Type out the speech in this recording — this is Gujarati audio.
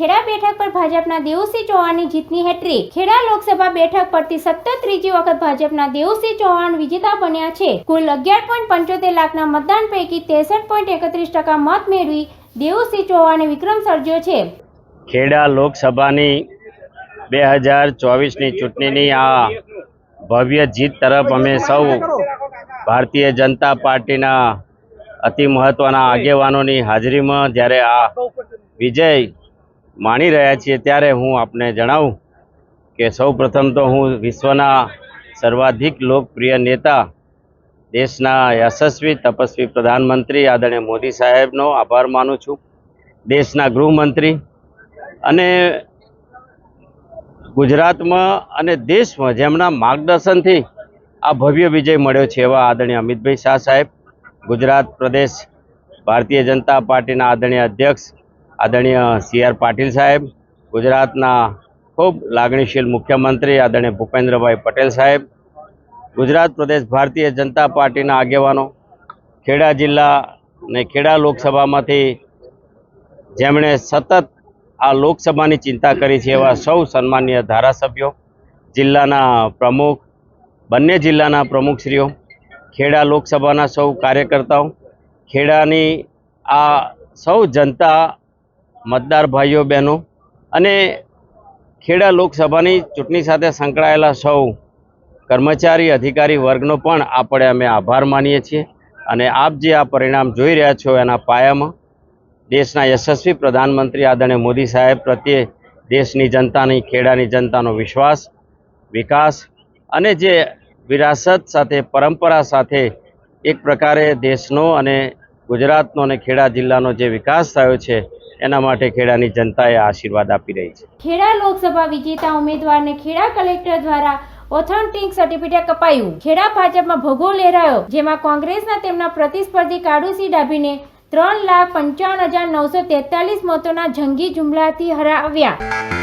ખેડા બેઠક પર ભાજપના દેવુસિંહ ચૌહાણની જીતની હેટ્રિક. ખેડા લોકસભા બેઠક પરથી સતત ત્રીજી વખત ભાજપના દેવુસિંહ ચૌહાણ વિજેતા બન્યા છે. કુલ અગિયાર પોઈન્ટ પંચોતેર લાખના મતદાન પૈકી ત્રેસઠ પોઈન્ટ એકત્રીસ ટકા મત મેળવી દેવુસિંહ ચૌહાણે વિક્રમ સર્જ્યો છે. ખેડા લોકસભાની બે હજાર ચોવીસની ચૂંટણીની આ ભવ્ય જીત તરફ અમે સૌ ભારતીય જનતા પાર્ટીના અતિ મહત્વના આગેવાનોની હાજરીમાં જ્યારે આ વિજય માણી રહ્યા છીએ ત્યારે હું આપને જણાવું કે સૌ પ્રથમ તો હું વિશ્વના સર્વાધિક લોકપ્રિય નેતા, દેશના યશસ્વી તપસ્વી પ્રધાનમંત્રી આદરણીય મોદી સાહેબનો આભાર માનું છું. દેશના ગૃહમંત્રી અને ગુજરાતમાં અને દેશમાં જેમના માર્ગદર્શનથી આ ભવ્ય વિજય મળ્યો છે એવા આદરણીય અમિતભાઈ શાહ સાહેબ, ગુજરાત પ્રદેશ ભારતીય જનતા પાર્ટીના આદરણીય અધ્યક્ષ આદરણીય સી આર પાટીલ સાહેબ, ગુજરાતના ખૂબ લાગણીશીલ મુખ્યમંત્રી આદરણીય ભૂપેન્દ્રભાઈ પટેલ સાહેબ, ગુજરાત પ્રદેશ ભારતીય જનતા પાર્ટીના આગેવાનો, ખેડા જિલ્લા અને ખેડા લોકસભામાંથી જેમણે સતત આ લોકસભાની ચિંતા કરી છે એવા સૌ સન્માનીય ધારાસભ્યો, જિલ્લાના પ્રમુખ, બંને જિલ્લાના પ્રમુખશ્રીઓ, ખેડા લોકસભાના સૌ કાર્યકર્તાઓ, ખેડાની આ સૌ જનતા મતદાર ભાઈઓ બહેનો અને ખેડા લોકસભાની ચૂંટણી સાથે સંકળાયેલા સૌ કર્મચારી, અધિકારી વર્ગનો પણ આપણે અમે આભાર માનીએ છીએ અને આપ જે આ પરિણામ જોઈ રહ્યા છો એના પાયામાં દેશના યશસ્વી પ્રધાનમંત્રી આદરણીય મોદી સાહેબ પ્રત્યે દેશની જનતાની, ખેડાની જનતાનો વિશ્વાસ, વિકાસ અને જે વિરાસત સાથે, પરંપરા સાથે એક પ્રકારે દેશનો અને ગુજરાતનો અને ખેડા જિલ્લાનો જે વિકાસ થયો છે એના માટે ખેડાની જનતાએ આશીર્વાદ આપી રહી છે. ખેડા લોકસભા વિજેતા ઉમેદવારને ખેડા કલેક્ટર દ્વારા ઓથેન્ટિક સર્ટિફિકેટ કપાયું. ખેડા ભાજપમાં ભગો લહેરાયો, જેમાં કોંગ્રેસના તેમના પ્રતિસ્પર્ધી કાળુસિંહ ડાભીને ત્રણ લાખ પંચાવન હજાર નવસો તેતાલીસ મતોના જંગી જુમલાથી હરાવ્યા.